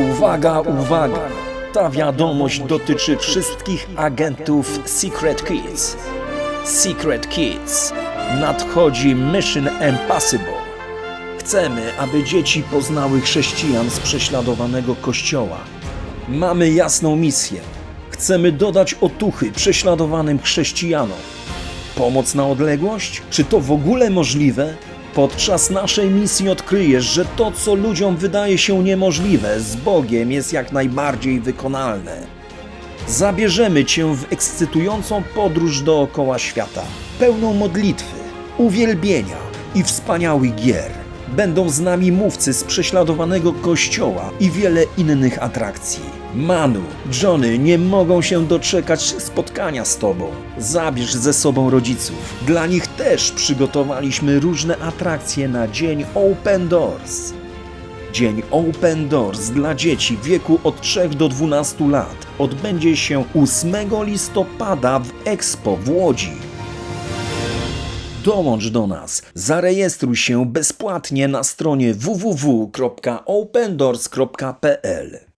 Uwaga, uwaga! Ta wiadomość dotyczy wszystkich agentów Secret Kids. Secret Kids. Nadchodzi Mission Impossible. Chcemy, aby dzieci poznały chrześcijan z prześladowanego kościoła. Mamy jasną misję. Chcemy dodać otuchy prześladowanym chrześcijanom. Pomoc na odległość? Czy to w ogóle możliwe? Podczas naszej misji odkryjesz, że to, co ludziom wydaje się niemożliwe, z Bogiem jest jak najbardziej wykonalne. Zabierzemy Cię w ekscytującą podróż dookoła świata, pełną modlitwy, uwielbienia i wspaniałych gier. Będą z nami mówcy z prześladowanego kościoła i wiele innych atrakcji. Manu, Johnny nie mogą się doczekać spotkania z Tobą. Zabierz ze sobą rodziców. Dla nich też przygotowaliśmy różne atrakcje na dzień Open Doors. Dzień Open Doors dla dzieci w wieku od 3 do 12 lat odbędzie się 8 listopada w Expo w Łodzi. Dołącz do nas, zarejestruj się bezpłatnie na stronie www.opendoors.pl.